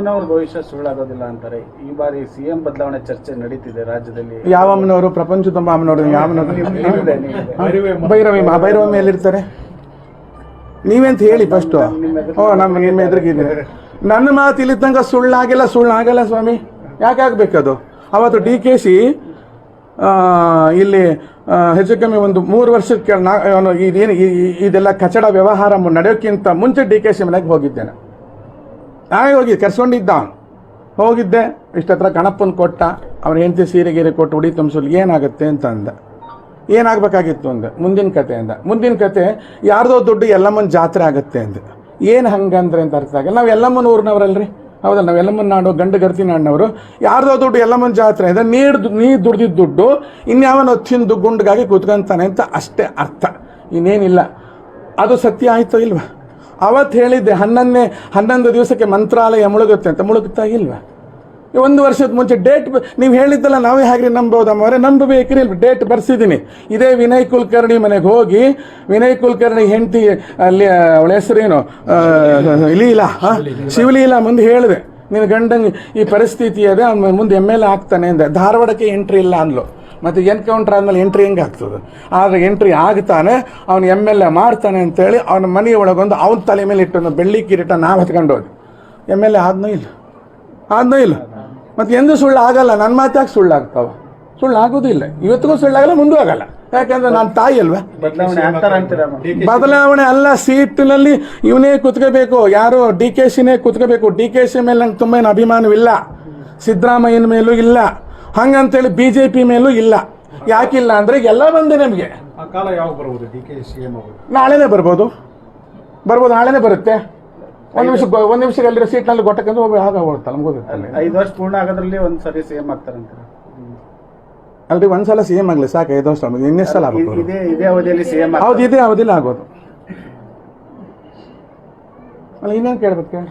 ಅಮ್ಮನವ್ರ ಭವಿಷ್ಯ ಸುಳ್ಳಾಗೋದಿಲ್ಲ ಅಂತಾರೆ. ಈ ಬಾರಿ ಸಿಎಂ ಬದಲಾವಣೆ ಚರ್ಚೆ ನಡೀತಿದೆ ರಾಜ್ಯದಲ್ಲಿ. ಯಾವ ಅಮ್ಮನವರು ಪ್ರಪಂಚ ತುಂಬ ಅಮ್ಮನವರು ಯಾವ ಅಮ್ಮನವರು. ಭೈರವಿ ಭೈರವಮ್ಮ ಎಲ್ಲಿರ್ತಾರೆ? ನೀವೆಂತ ಹೇಳಿ ಫಸ್ಟು ಓ ನಮ್ಮ ನಿಮ್ಮ ಎದುರಿಗಿದ್ದೀನಿ ನನ್ನ ಮಾತು ಇಲ್ಲಿ ತನಕ ಸುಳ್ಳಾಗಿಲ್ಲ ಸುಳ್ಳಾಗಲ್ಲ ಸ್ವಾಮಿ. ಯಾಕೆ ಆಗ್ಬೇಕದು? ಅವತ್ತು ಡಿ ಕೆ ಸಿ ಇಲ್ಲಿ ಹೆಚ್ಚು ಕಮ್ಮಿ ಒಂದು ಮೂರು ವರ್ಷಕ್ಕೆ ನಾ ಇದೇನು ಇದೆಲ್ಲ ಕಚಡ ವ್ಯವಹಾರ ನಡೆಯೋಕ್ಕಿಂತ ಮುಂಚೆ ಡಿ ಕೆ ಸಿ ಮನೆಗೆ ಹೋಗಿದ್ದೇನೆ. ನಾವೇ ಹೋಗಿ ಕರ್ಸ್ಕೊಂಡಿದ್ದ. ಹೋಗಿದ್ದೆ. ಇಷ್ಟತ್ರ ಗಣಪನ ಕೊಟ್ಟ. ಅವ್ನ ಹೆಂಡತಿ ಸೀರೆ ಗೀರೆ ಕೊಟ್ಟು ಉಡಿ ತುಂಬಿಸಲು ಏನಾಗುತ್ತೆ ಅಂತ ಅಂದ. ಏನಾಗಬೇಕಾಗಿತ್ತು ಅಂದೆ. ಮುಂದಿನ ಕತೆ ಅಂದ. ಮುಂದಿನ ಕತೆ, ಯಾರ್ದೋ ದುಡ್ಡು ಎಲ್ಲಮ್ಮನ ಜಾತ್ರೆ ಆಗುತ್ತೆ ಅಂದೆ. ಏನು ಹಂಗಂದ್ರೆ ಅಂತ ಅರ್ಥ ಆಗಲ್ಲ. ನಾವು ಎಲ್ಲಮ್ಮನ ಊರಿನವರಲ್ರಿ. ಹೌದಲ್ಲ, ನಾವು ಎಲ್ಲಮ್ಮನ ನಾಡು, ಗಂಡು ಗರ್ತಿ ನಾಡಿನವರು. ಯಾರ್ದೋ ದುಡ್ಡು ಎಲ್ಲಮ್ಮನ ಜಾತ್ರೆ ಅಂದರೆ ನೀರು ನೀ ದುಡ್ದಿದ್ದ ದುಡ್ಡು ಇನ್ಯಾವನೋ ತಿಂದು ಗುಂಡ್ಗಾಗಿ ಕೂತ್ಕೊಂತಾನೆ ಅಂತ ಅಷ್ಟೇ ಅರ್ಥ. ಇನ್ನೇನಿಲ್ಲ. ಅದು ಸತ್ಯ ಆಯಿತೋ ಇಲ್ವಾ? ಅವತ್ತು ಹೇಳಿದ್ದೆ ಹನ್ನೊಂದನೇ ಹನ್ನೊಂದು ದಿವಸಕ್ಕೆ ಮಂತ್ರಾಲಯ ಮುಳುಗುತ್ತೆ ಅಂತ. ಮುಳುಗುತ್ತಾ ಇಲ್ವಾ? ಒಂದು ವರ್ಷದ ಮುಂಚೆ ಡೇಟ್ ನೀವು ಹೇಳಿದ್ದಲ್ಲ ನಾವೇ ಹಾಗೆ ನಂಬೋದಮ್ಮ ಅವರೇ ನಂಬಬೇಕ್ರಿ ಡೇಟ್ ಬರ್ಸಿದ್ದೀನಿ. ಇದೇ ವಿನಯ್ ಕುಲಕರ್ಣಿ ಮನೆಗೆ ಹೋಗಿ, ವಿನಯ್ ಕುಲಕರ್ಣಿ ಹೆಂಡತಿ, ಅಲ್ಲಿ ಅವಳ ಹೆಸರೇನು? ಲೀಲಾ ಶಿವಲಿ ಶಿವಲೀಲಾ ಮುಂದೆ ಹೇಳಿದೆ. ನಿನ್ನ ಗಂಡಂಗೆ ಈ ಪರಿಸ್ಥಿತಿ ಅದೇ ಅವ್ನು ಮುಂದೆ ಎಂ ಎಲ್ ಎ ಆಗ್ತಾನೆ ಅಂದೆ. ಧಾರವಾಡಕ್ಕೆ ಎಂಟ್ರಿ ಇಲ್ಲ ಅಂದ್ಲು. ಮತ್ತು ಎನ್ಕೌಂಟರ್ ಆದಮೇಲೆ ಎಂಟ್ರಿ ಹೆಂಗೆ ಆಗ್ತದೆ? ಆದರೆ ಎಂಟ್ರಿ ಆಗ್ತಾನೆ ಅವನು ಎಂ ಎಲ್ ಎ ಮಾಡ್ತಾನೆ ಅಂತೇಳಿ ಅವನ ಮನೆಯ ಒಳಗೊಂದು ಅವನ ತಲೆ ಮೇಲೆ ಇಟ್ಟೊಂದು ಬೆಳ್ಳಿ ಕಿರೀಟ ನಾವು ಹತ್ಕೊಂಡು ಹೋದ್ವಿ. ಎಂ ಎಲ್ ಎ ಆದ್ನೋ ಇಲ್ಲ? ಆದ್ನೋ ಇಲ್ಲ. ಮತ್ತು ಎಂದೂ ಸುಳ್ಳು ಆಗಲ್ಲ ನನ್ನ ಮಾತಾಗಿ ಸುಳ್ಳು ಆಗ್ತಾವ ಸುಳ್ಳು ಆಗೋದಿಲ್ಲ ಇವತ್ತಿಗೂ ಸುಳ್ಳಾಗಲ್ಲ ಮುಂದೂ ಆಗಲ್ಲ. ಯಾಕಂದ್ರೆ ನಾನು ತಾಯಿ ಅಲ್ವಾ? ಬದಲಾವಣೆ ಅಲ್ಲ ಸೀಟಿನಲ್ಲಿ ಇವನೇ ಕುತ್ಕೋಬೇಕು. ಯಾರು ಡಿ ಕೆ ಸಿನೇ ಕುತ್ಕೋಬೇಕು. ಡಿ ಕೆ ಸಿ ಮೇಲೆ ನಂಗೆ ತುಂಬ ಏನು ಅಭಿಮಾನವಿಲ್ಲ. ಸಿದ್ದರಾಮಯ್ಯನ ಮೇಲೂ ಇಲ್ಲ. ಹಂಗಂತೇಳಿ ಬಿ ಜೆ ಪಿ ಮೇಲೂ ಇಲ್ಲ. ಯಾಕಿಲ್ಲ ಅಂದರೆ ಎಲ್ಲ ಬಂದೆ ನಮಗೆ. ಕಾಲ ಯಾವಾಗ ಬರ್ಬೋದು ಡಿ ಕೆ ಸಿ ಎಂ ಅವರು? ನಾಳೆನೇ ಬರ್ಬೋದು. ಬರ್ಬೋದು ನಾಳೆನೇ ಬರುತ್ತೆ. ಒಂದು ನಿಮಿಷ ಒಂದು ನಿಮಿಷ ಅಲ್ಲಿರೋ ಸೀಟ್ನಲ್ಲಿ ಗೊಟ್ಟಕ್ಕಂದ್ರೆ ಹೋಗಿ ಆಗ ಹೋಗ್ತಾ ನಮ್ಗೆ ಗೊತ್ತಿಲ್ಲ. ಐದು ವರ್ಷ ಪೂರ್ಣ ಆಗೋದ್ರಲ್ಲಿ ಒಂದು ಸರಿ ಸಿಎಂ ಅಂತ ಅಲ್ರಿ ಒಂದ್ಸಲ ಸಿ ಎಂ ಆಗಲಿ ಸಾಕು ಐದು ವರ್ಷ ಇನ್ನೆಷ್ಟು ಸಲ ಆಗ್ಬೋದು? ಅವ್ರು? ಇದೇ ಇದೇ ಅವಧಿಯಲ್ಲಿ ಸಿಎಂ ಹೌದು ಇದೇ ಅವಧಿಯಲ್ಲಿ ಆಗೋದು ಅಲ್ಲ ಇನ್ನೇನು ಕೇಳ್ಬೇಕು ಕೇಳಿ?